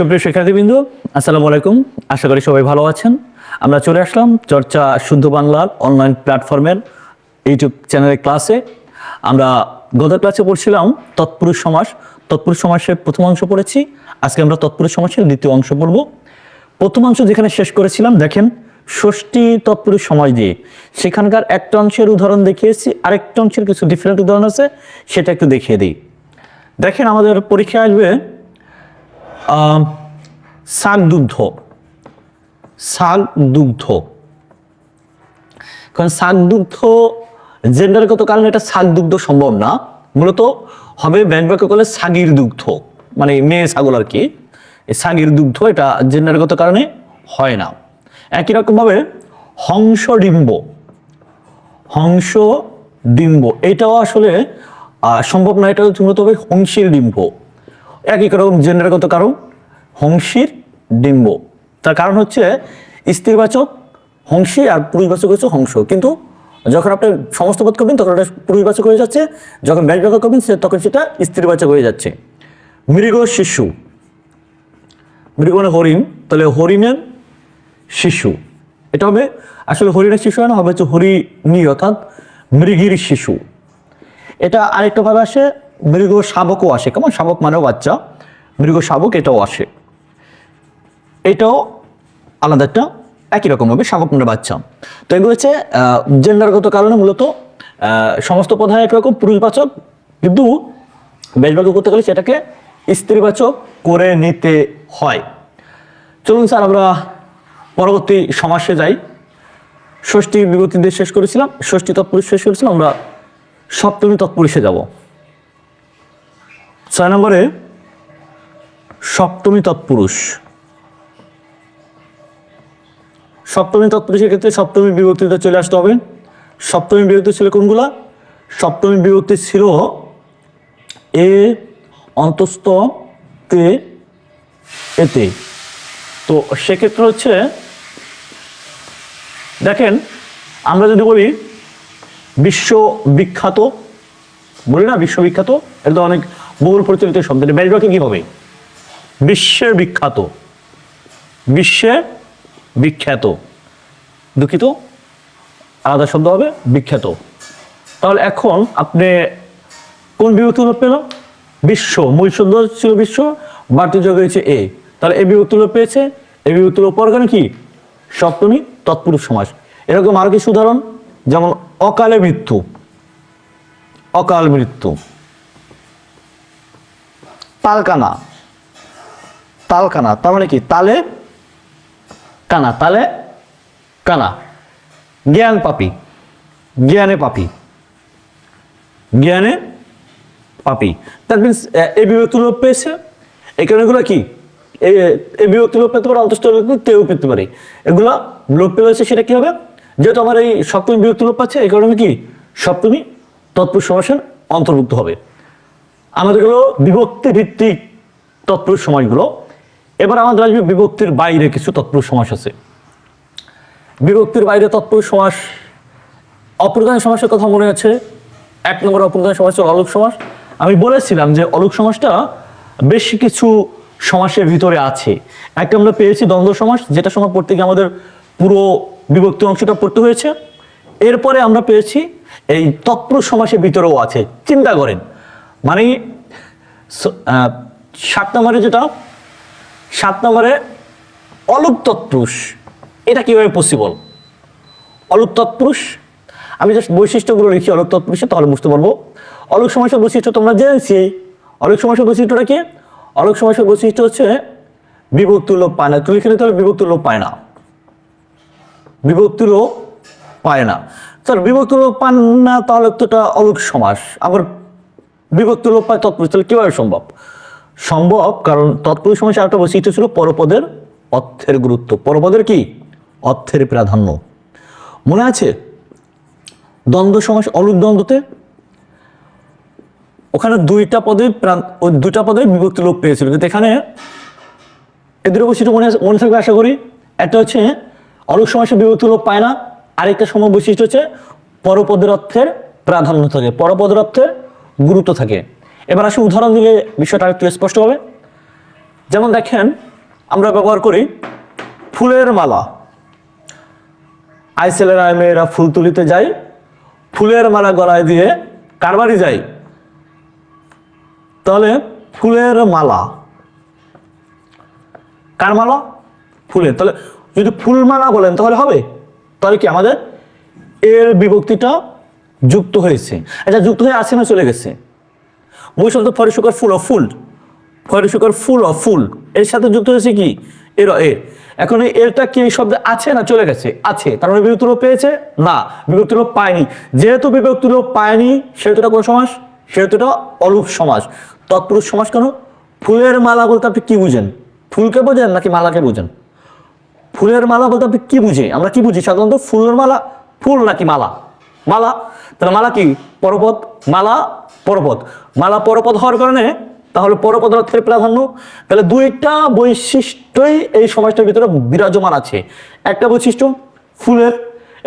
সুপ্রিয় শিক্ষার্থীবৃন্দ, আসসালামু আলাইকুম। আশা করি সবাই ভালো আছেন। আমরা চলে আসলাম চর্চা শুদ্ধ বাংলার অনলাইন প্ল্যাটফর্মের ইউটিউব চ্যানেলের ক্লাসে। আমরা গত ক্লাসে পড়ছিলাম তৎপুরুষ সমাস। তৎপুরুষ সমাসের প্রথম অংশ পড়েছি। আজকে আমরা তৎপুরুষ সমাসের দ্বিতীয় অংশ পড়ব। প্রথম অংশ যেখানে শেষ করেছিলাম, দেখেন, ষষ্ঠী তৎপুরুষ সমাজ দিয়ে। সেখানকার একটা অংশের উদাহরণ দেখিয়েছি, আরেকটা অংশের কিছু ডিফারেন্ট উদাহরণ আছে, সেটা একটু দেখিয়ে দিই। দেখেন, আমাদের পরীক্ষায় আসবে শাক দুগ্ধ শাক দুগ্ধ কারণ শাক দুগ্ধ জেন্ডারগত কারণে এটা শাক দুগ্ধ সম্ভব না। মূলত হবে ব্যাংক করলে সাগির দুগ্ধ মানে মেয়ে ছাগল আর কি। সাগির দুগ্ধ এটা জেন্ডারগত কারণে হয় না। একই রকমভাবে হংস ডিম্ব হংস ডিম্ব এটাও আসলে সম্ভব না। এটা মূলত হবে হংসের ডিম্ব। একই রকম জেন্ডারগত কারণ হংসীর ডিম্ব। তার কারণ হচ্ছে স্ত্রীবাচক হংসী আর পুরুষবাচক হচ্ছে হংস। কিন্তু যখন আপনি সমস্ত পদ করবেন, তখন ওটা পুরুষবাচক হয়ে যাচ্ছে। যখন ব্যয়বাচক করবেন তখন সেটা স্ত্রীবাচক হয়ে যাচ্ছে। মৃগ শিশু। মৃগ মানে হরিণ। তাহলে হরিণের শিশু। এটা হবে আসলে হরিণের শিশু না, হবে হচ্ছে হরিণী, অর্থাৎ মৃগীর শিশু। এটা আরেকটা ভাবে আসে মৃগ শাবকও আসে। কেমন শাবক মানেও বাচ্চা, মৃগ শাবক এটাও আসে। এটাও আলাদা একটা একই রকম হবে, শাবক মানে বাচ্চা। তো এগুলো হচ্ছে জেন্ডারগত কারণে মূলত সমস্ত প্রধান একরকম, পুরুষবাচক, কিন্তু বেশবাচক করতে গেলে সেটাকে স্ত্রীবাচক করে নিতে হয়। চলুন স্যার, আমরা পরবর্তী সমাসে যাই। ষষ্ঠী বিভক্তি দিয়ে শেষ করেছিলাম, ষষ্ঠী তৎপুরুষ শেষ করেছিলাম, আমরা সপ্তমী তৎপুরুষে যাব। ছয় নম্বরে, সপ্তমী তৎপুরুষ। সপ্তমী তৎপুরুষের ক্ষেত্রে সপ্তমী বিভক্তিতে চলে আসতে হবে। সপ্তমী বিভক্তি ছিল কোনগুলা? সপ্তমী বিভক্তি ছিল এ অন্তস্থ তে এতে। তো সেক্ষেত্রে হচ্ছে, দেখেন, আমরা যদি বলি বিশ্ববিখ্যাত, বলি না বিশ্ববিখ্যাত, এটা অনেক বহুল প্রচলিত শব্দ ব্যাসবাক্যে কি হবে? বিশ্বের বিখ্যাত, বিশ্বে বিখ্যাত, দুঃখিত, আলাদা শব্দ হবে বিখ্যাত। তাহলে এখন আপনি কোন বিভক্তি লোপ পেল? বিশ্ব, মূল শব্দ ছিল বিশ্ব, বাড়তি যোগ হয়েছে এ। তাহলে এ বিভক্তি লোপ পেয়েছে। এ বিভক্তি লোপ পর কি? সপ্তমী তৎপুরুষ সমাস। এরকম আরও কিছু উদাহরণ, যেমন অকালে মৃত্যু। অকাল মৃত্যু। তালকানা। তালকানা, তার মানে কি? তালে কানা তালে কানা। জ্ঞান পাপি, জ্ঞানে পাপি। জ্ঞানে পাপি। দ্যাট মিনস এই বিভক্তি লোপ পেয়েছে। এই কারণেগুলো কি? এই বিভক্তি লোপ পেতে পারে অন্তস্থ তেও পেতে পারে। এগুলো লোপ পেয়েছে সেটা কি হবে? যেহেতু আমার এই সপ্তমী বিভক্তি লোপ পাচ্ছে, এই কারণে কি? সপ্তমী তৎপুরুষ সমাসের অন্তর্ভুক্ত হবে। আমাদের হলো বিভক্তি ভিত্তিক তৎপুরুষ সমাসগুলো এবার আমাদের আসবে বিভক্তির বাইরে কিছু তৎপুরুষ সমাস আছে। বিভক্তির বাইরে তৎপুরুষ সমাস অপ্রধান সমাসের কথা মনে আছে। এক নম্বর অপ্রধান সমাস হচ্ছে অলোক সমাস আমি বলেছিলাম যে অলোক সমাসটা বেশ কিছু সমাসের ভিতরে আছে। একটা আমরা পেয়েছি দ্বন্দ্ব সমাস যেটা সময় পড়তে গিয়ে আমাদের পুরো বিভক্তি অংশটা পড়তে হয়েছে। এরপরে আমরা পেয়েছি এই তৎপুরুষ সমাসের ভিতরেও আছে। চিন্তা করেন মানে সাত নম্বরে যেটা, সাত নম্বরে অলুক তৎপুরুষ এটা কীভাবে পসিবল অলুক তৎপুরুষ আমি জাস্ট বৈশিষ্ট্যগুলো লিখি অলুক তৎপুরুষে তাহলে বুঝতে পারব। অলুক সমাসের বৈশিষ্ট্য তোমরা জেনেছি অলুক সমাসের বৈশিষ্ট্যটা কি? অলুক সমাসের বৈশিষ্ট্য হচ্ছে বিভক্তি লোপ পায় না। তুমি এখানে তাহলে বিভক্তি লোপ পায় না। বিভক্তি লোপ পায় না। স্যার বিভক্তি লোপ পান না, তাহলে তো এটা অলুক সমাস। আবার বিভক্তি লোপ পায় তৎপুরুষ, তাহলে কীভাবে সম্ভব? সম্ভব কারণ তৎপুরুষ সমাসে আরেকটা বৈশিষ্ট্য ছিল পরপদের অর্থের গুরুত্ব। পরপদের কি? অর্থের প্রাধান্য। মনে আছে? দ্বন্দ্ব সমাস অলুক দ্বন্দ্বতে ওখানে দুইটা পদে প্রাণ ওই দুইটা পদে বিভক্তি লোপ পেয়েছিল। কিন্তু এখানে এদের বৈশিষ্ট্য মনে মনে থাকবে আশা করি। একটা হচ্ছে অলুক সমাসে বিভক্তি লোপ পায় না। আরেকটা সময় বৈশিষ্ট্য হচ্ছে পরপদের অর্থের প্রাধান্য থাকে। পরপদের অর্থের গুরুত্ব থাকে। এবার আসলে উদাহরণ দিলে বিষয়টা একটু স্পষ্ট হবে যেমন দেখেন, আমরা ব্যবহার করি ফুলের মালা। আই ছেলেরা আই মেয়েরা ফুল তুলিতে যায়, ফুলের মালা গলায় দিয়ে কার বাড়ি যায়। তাহলে ফুলের মালা। কার মালা? ফুলের। তাহলে যদি ফুল মালা বলেন তাহলে হবে? তাহলে কি আমাদের? এর বিভক্তিটা যুক্ত হয়েছে। আচ্ছা যুক্ত হয়ে আছে না চলে গেছে। মই শব্দ ফরে শুকার ফুল অফ ফুল। ফরে শুকার ফুল অফ ফুল। এর সাথে যুক্ত হয়েছে কি? এর, এ। এখন এরটা কি এই শব্দে আছে না চলে গেছে? আছে। তার মানে বিভক্তি রূপ পেয়েছে? না, বিভক্তি রূপ পায়নি। যেহেতু বিভক্তি রূপ পায়নি, সেহেতুটা কোন সমাস? সেহেতু এটা অলুপ সমাস। তৎপুরুষ সমাস কেন? ফুলের মালা বলতে আপনি কি বুঝেন? ফুলকে বোঝেন নাকি মালাকে বোঝেন? ফুলের মালা বলতে আপনি কি বুঝি? আমরা কি বুঝি? সাধারণত ফুলের মালা, ফুল নাকি মালা? মালা। তাহলে মালা কি? পরপদ? মালা পরপদ। মালা, পরপদ হওয়ার কারণে তাহলে পরপদ অর্থের প্রাধান্য তাহলে দুইটা বৈশিষ্ট্যই এই সমাজটার ভিতরে বিরাজমান আছে। একটা বৈশিষ্ট্য, ফুলের।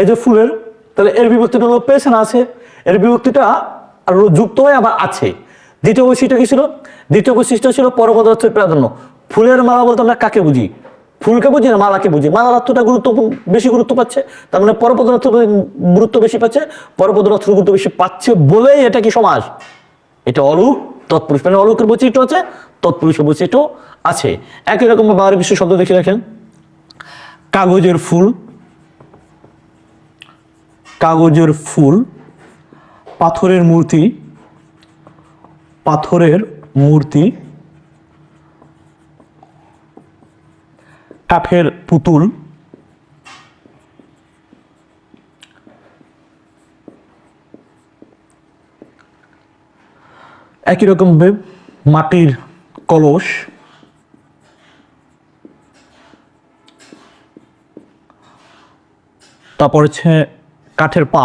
এই যে ফুলের, তাহলে এর বিভক্তিটা পেয়েছে আছে। এর বিভক্তিটা আর যুক্ত হয়ে আবার আছে। দ্বিতীয় বৈশিষ্ট্য কি ছিল? দ্বিতীয় বৈশিষ্ট্য ছিল পরপদ অর্থের প্রাধান্য ফুলের মালা বলতে আমরা কাকে বুঝি? ফুলকে বুঝি না, মালাকে বুঝি। মালার অর্থটা গুরুত্ব বেশি গুরুত্ব পাচ্ছে, তার মানে পরপদ অর্থ গুরুত্ব বেশি পাচ্ছে পরপদ অর্থ গুরুত্ব বেশি পাচ্ছে বলেই এটা কি সমাজ? এটা অলুক তৎপুরুষ। মানে অলুকের বৈচিত্র্য আছে, তৎপুরুষের বৈচিত্র্য আছে। একই রকম বাবার বিশ্ব শব্দ দেখে রাখেন। কাগজের ফুল কাগজের ফুল, পাথরের মূর্তি পাথরের মূর্তি কাঠের পুতুল। একই রকম ভাবে মাটির কলস। তারপর হচ্ছে কাঠের পা।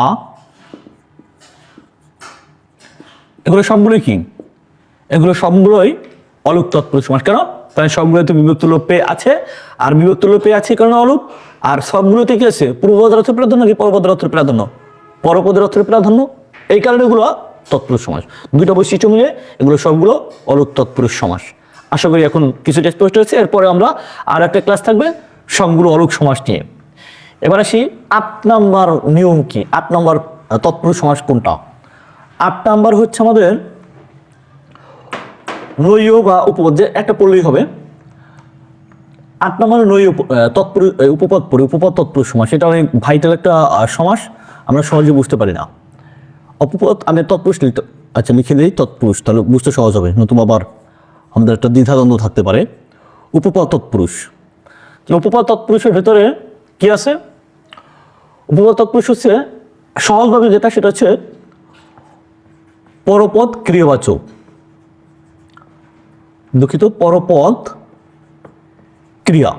এগুলো সবগুলোই কি? এগুলো সবগুলোই অলুপ তৎপুরুষ সমাস কেন? তাই সবগুলোতে বিভক্ত লোপে আছে। আর বিভক্ত লোপে আছে কারণ অলুপ আর সবগুলোতে কি আছে? পূর্বপদের অর্থের প্রাধান্য কি পরপদের অর্থের প্রাধান্য? পরপদের অর্থের প্রাধান্য, এই কারণে এগুলো তৎপুরুষ সমাস। দুইটা বৈশিষ্ট্য মিলে এগুলো সবগুলো অলুপ তৎপুরুষ সমাস। আশা করি এখন কিছুটা স্পষ্ট হয়েছে এরপরে আমরা আর একটা ক্লাস থাকবে সবগুলো অলুক সমাস নিয়ে। এবার আসি আট নাম্বার নিয়ম কি? আট নাম্বার তৎপুরুষ সমাস কোনটা? আট নাম্বার হচ্ছে আমাদের নৈয় বা উপপদ যে একটা পড়লেই হবে। আট নম্বরে তৎপুরুষ আহ, উপপদ পড়ি উপপদ তৎপুরুষ সমাস। সেটা অনেক ভাইটাল একটা সমাস। আমরা সহজে বুঝতে পারি না। অপপদ আমি তৎপুরুষ আচ্ছা লিখে দিই তৎপুরুষ তাহলে বুঝতে সহজ হবে। নতুবা আবার আমাদের একটা দ্বিধাদ্বন্দ্ব থাকতে পারে। উপপদ তৎপুরুষ। উপপদ তৎপুরুষের ভেতরে কি আছে? উপপদ তৎপুরুষ হচ্ছে সহজভাবে যেটা সেটা হচ্ছে পরপদ ক্রিয়াবাচক। দুঃখিত পরপদ ক্রিয়া।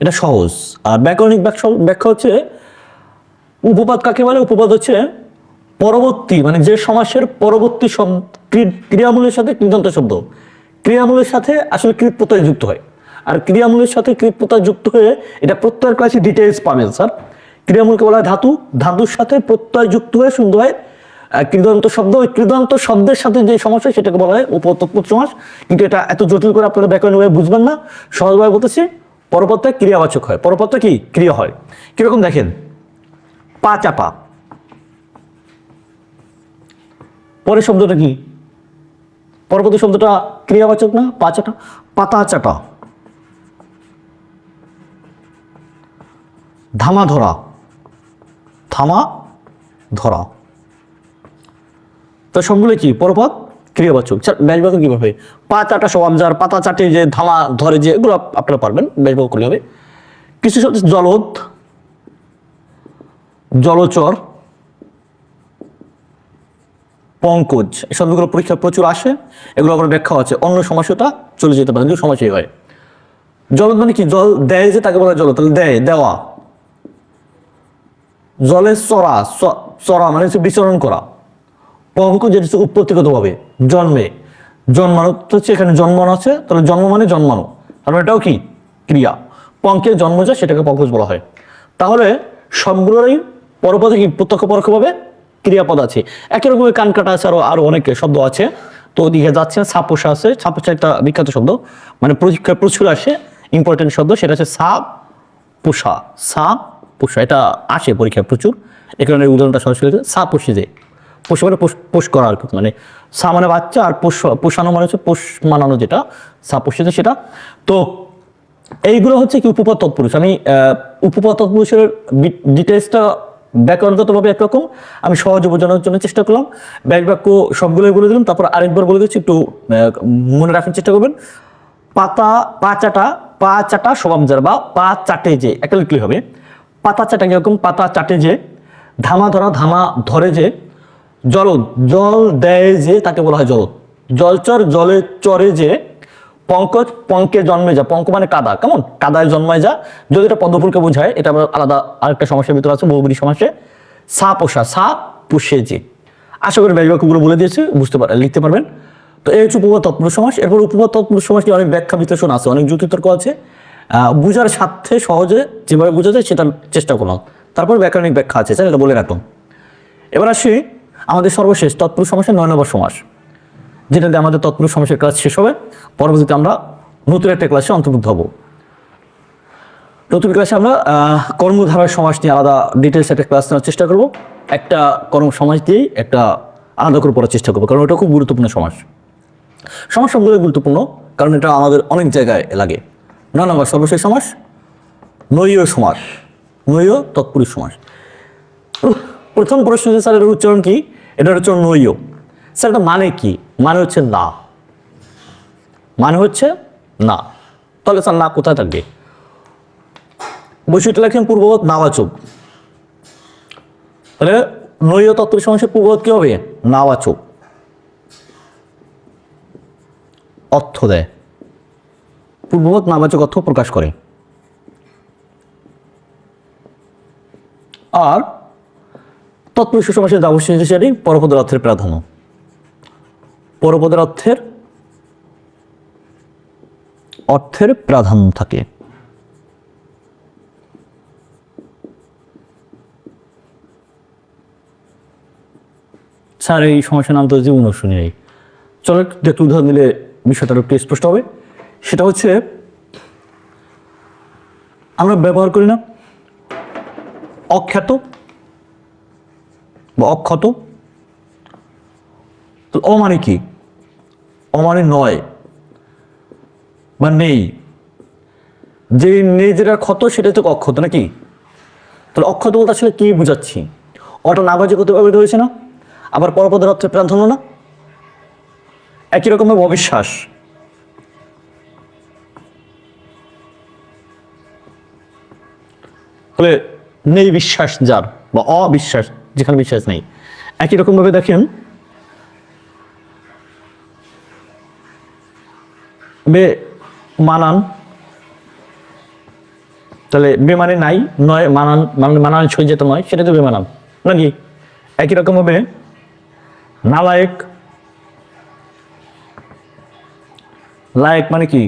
এটা সহজ। আর ব্যাকরণিক ব্যাখ্যা- হচ্ছে, উপপাদ কাকে বলে? উপপাদ হচ্ছে পরবর্তী মানে যে সমাসের পরবর্তী ক্রিয়ামূলের সাথে কৃদন্ত শব্দ। ক্রিয়ামূলের সাথে আসলে কৃতপ্রত্যয় যুক্ত হয়। আর ক্রিয়ামূলের সাথে কৃতপ্রত্যয় যুক্ত হয়ে এটা প্রত্যয়ের ক্লাসে ডিটেলস পাবেন স্যার ক্রিয়ামূলকে বলা হয় ধাতু। ধাতুর সাথে প্রত্যয় যুক্ত হয়ে সুন্দর হয় কৃদন্ত শব্দ, ওই কৃদন্ত শব্দের সাথে যে সমস্যা সেটাকে বলা হয় উপতৎপুর সমাস কিন্তু এটা এত জটিল করে আপনারা ব্যাকরণভাবে বুঝবেন না। সহজভাবে বলতেছি, পরপত্রে ক্রিয়াবাচক হয়। পরপত্রে কি? ক্রিয়া হয়। কীরকম দেখেন? পা চাপা। পরের শব্দটা কি? পরবর্তী শব্দটা ক্রিয়াবাচক না? পা চাটা পাতা চাটা ধামা ধরা। থামা ধরা। তো সবগুলো কি? পরপদ ক্রিয়াবাচক। ব্যাসবাচক কীভাবে? পা চাটা সব যার পাতা চাটে যে ধামা ধরে যে, এগুলো আপ- আপনারা পারবেন ব্যাসবাচক করলে হবে। কিছু শব্দ জলদ, জলচর, পঙ্কজ। এই শব্দগুলো পরীক্ষা প্রচুর আসে, এগুলো আবার ব্যাখ্যা আছে। অন্য সমস্যাটা চলে যেতে পারে কিন্তু সমস্যাই হয়। জল মানে কি? জল দেয় যে তাকে বলা হয় জল তাহলে দেয়, দেওয়া। জলে চড়া চড়া মানে হচ্ছে বিচরণ করা। পঙ্কজ যেটা হচ্ছে উৎপত্তিগতভাবে জন্মে। জন্মানো হচ্ছে এখানে জন্মানো আছে, তাহলে জন্ম মানে জন্মানো। তাহলে এটাও কি? ক্রিয়া। পঙ্কে জন্ম যায় সেটাকে পঙ্কজ বলা হয়। তাহলে সবগুলোরই পরপদে কি প্রত্যক্ষ পরোক্ষভাবে? ক্রিয়াপদ আছে। একই রকমের কান কাটা আছে, আরও আরও অনেক শব্দ আছে। তো ওদিকে যাচ্ছে সাপোষা আছে। সাপোষা একটা বিখ্যাত শব্দ। মানে পরীক্ষায় প্রচুর আসে। ইম্পর্টেন্ট শব্দ, সেটা হচ্ছে সাপ পোষা সাপ পোষা এটা আসে পরীক্ষায় প্রচুর। এখানে উদাহরণটা সরাসরি সাপ পোষে যে পোষ মানে পোষ করা আর মানে সা মানে বাচ্চা আর পোষ পোষানো মানে হচ্ছে পোষ মানানো যেটা, সা পোষে সেটা। তো এইগুলো হচ্ছে কি উপপদ তৎপুরুষ। আমি উপপদ তৎপুরুষের ডিটেলসটা ব্যাকরণগতভাবে একরকম। আমি সহজে বোঝানোর জন্য চেষ্টা করলাম। ব্যাক বাক্য সবগুলোই বলে দিলাম, তারপর আরেকবার বলে দিচ্ছি, একটু মনে রাখার চেষ্টা করবেন। পাতা, পা চাটা পা চাটা সবামজার বা পা চাটে যে, একটা লিখলে হবে। পাতা চাটা কীরকম? পাতা চাটে যে, ধামা ধরা, ধামা ধরে যে জলদ, জল দেয় যে তাকে বলা হয় জলদ। জলচর, জলে চরে যে পঙ্কজ, পঙ্কে জন্মে যা। পঙ্ক মানে কাদা, কেমন? কাদায় জন্মায় যা। যদি এটা পদ্মফুলকে বোঝায়, এটা আবার আলাদা আরেকটা সমস্যার ভিতরে আছে বহুগুলি সমাসে সা পোষা, সা পুষে যে। আশা করি ব্যাকবাক্যগুলো বলে দিয়েছে, বুঝতে পারেন লিখতে পারবেন। তো এই হচ্ছে উপপদ তৎপুরুষ সমাস। এরপর উপপদ তৎপুরুষ সমাস নিয়ে অনেক ব্যাখ্যা বিশ্লেষণ আছে, অনেক যুক্তি তর্ক আছে। বুঝার স্বার্থে সহজে যেভাবে বোঝা যায় সেটা চেষ্টা করলাম। তারপর ব্যাকরণিক ব্যাখ্যা আছে স্যার এটা বলে রাখলাম। এবার আসি আমাদের সর্বশেষ তৎপুরুষ সমাসের নয় নম্বর সমাস, যেটা দিয়ে আমাদের তৎপুরুষ সমাসের ক্লাস শেষ হবে। পরবর্তীতে আমরা নতুন একটা ক্লাসে অন্তর্ভুক্ত হব। নতুন ক্লাসে আমরা কর্মধারার সমাস নিয়ে আলাদা ডিটেলস একটা ক্লাস নেওয়ার চেষ্টা করব। একটা কর্ম সমাজ দিয়েই একটা আলাদা করে পড়ার চেষ্টা করব, কারণ ওটা খুব গুরুত্বপূর্ণ সমাজ সমাজ সম্পর্কে গুরুত্বপূর্ণ, কারণ এটা আমাদের অনেক জায়গায় লাগে। না নম্বর সর্বশেষ সমাস, নৈয় সমাস, নৈয় তৎপুরুষ সমাস। প্রথম প্রশ্ন হচ্ছে স্যার এটার উচ্চারণ কি? এটার হচ্ছে নৈয় স্যার, এটা মানে কি? মানে হচ্ছে না। মানে হচ্ছে না। তাহলে স্যার, না কোথায় থাকবে? বৈশিষ্ট্য লেখেন পূর্ববৎ নাবাচক তাহলে নৈয় তত্ত্ব সমাসের পূর্ববত কি হবে? নাবাচক অর্থ দেয়। পূর্ববৎ নাবাচক অর্থ প্রকাশ করে। আর তৎপুরুষ সমাসের যাবতীয় সেটি পরপদের অর্থের প্রাধান্য। পরপদের অর্থের অর্থের প্রাধান্য থাকে। স্যার, এই সমস্যার নাম তো জীবনও শুনি নাই চলো একটু উদাহরণ দিলে বিষয়টা একটু স্পষ্ট হবে। সেটা হচ্ছে, আমরা ব্যবহার করি না। অখ্যাত বা অক্ষত? তো অমানে কি? অমানে নয় বা নেই। যে নেই যেটা ক্ষত সেটা তো অক্ষত নাকি? তাহলে অক্ষত বলতে আসলে কি বুঝাচ্ছি? অটো নাবাজে করতে ব্যবহৃত হয়েছে না? আবার পরপদের অর্থে প্রাধান্য না? একই রকমের অবিশ্বাস। নেই বিশ্বাস যার বা অবিশ্বাস যেখানে বিশ্বাস নেই। একই রকমভাবে দেখেন, বে মানান, তাহলে বেমানে নাই, নয় মানান মানে মানান ছয় যেতে নয় সেটা তো বেমানান নাকি? একই রকম রকমভাবে নালায়েক, লায়েক মানে কি?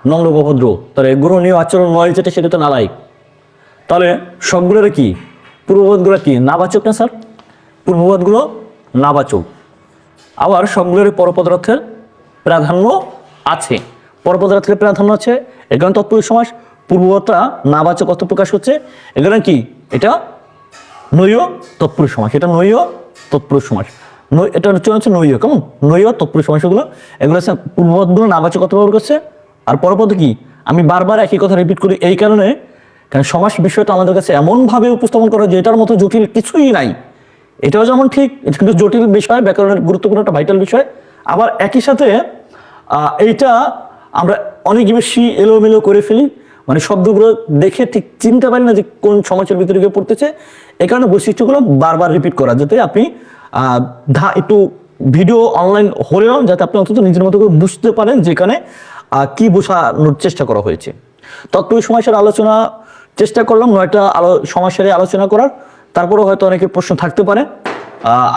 নম্র তাহলে গ্রহণীয় আচরণ নয় যেটা, সেটা তো নালায়েক। তাহলে সবগুলোর কি? পূর্ববোধগুলো কি? নাবাচক না স্যার? পূর্ববোধগুলো নাবাচক। আবার সবগুলোর পরপদার্থের প্রাধান্য আছে। পরপদার্থের প্রাধান্য আছে এখানে তৎপুরুষ সমাস পূর্ববর্তা নাবাচক অর্থ প্রকাশ হচ্ছে এখানে কি? এটা নৈয় তৎপুরুষ সমাস। এটা নৈয় তৎপুরুষ সমাস। এটা হচ্ছে নৈয়। কেমন? নৈয় তৎপুরুষ সমাস এগুলো। এগুলো হচ্ছে পূর্বপদগুলো নাবাচক অর্থ ব্যবহার করছে। আর পরপদ কি? আমি বারবার একই কথা রিপিট করি। এই কারণে কারণ সমাস বিষয়টা আমাদের কাছে এমনভাবে উপস্থাপন করা যে এটার মতো জটিল কিছুই নাই। এটাও যেমন ঠিক, এটা কিন্তু জটিল বিষয়, ব্যাকরণের গুরুত্বপূর্ণ একটা ভাইটাল বিষয়। আবার একই সাথে এইটা আমরা অনেক বেশি এলোমেলো করে ফেলি। মানে শব্দগুলো দেখে ঠিক চিনতে পারি না যে কোন সমাজের ভিতরে গিয়ে পড়তেছে। এই কারণে বৈশিষ্ট্যগুলো বারবার রিপিট করা, যাতে আপনি ধা, একটু ভিডিও অনলাইন হলেও যাতে আপনি অন্তত নিজের মতো করে বুঝতে পারেন যেখানে কি বোঝানোর চেষ্টা করা হয়েছে। তৎপুরুষ সমাসের আলোচনা চেষ্টা করলাম নয়টা আলো সমাসের আলোচনা করার। তারপরেও হয়তো অনেকে প্রশ্ন থাকতে পারে।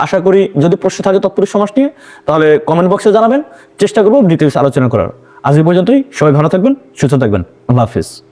আশা করি যদি প্রশ্ন থাকে তৎপুরুষ সমাজ নিয়ে, তাহলে কমেন্ট বক্সে জানাবেন। চেষ্টা করব ডিটেলস আলোচনা করার। আজ পর্যন্তই। সবাই ভালো থাকবেন, সুস্থ থাকবেন। আল্লাহ হাফিজ।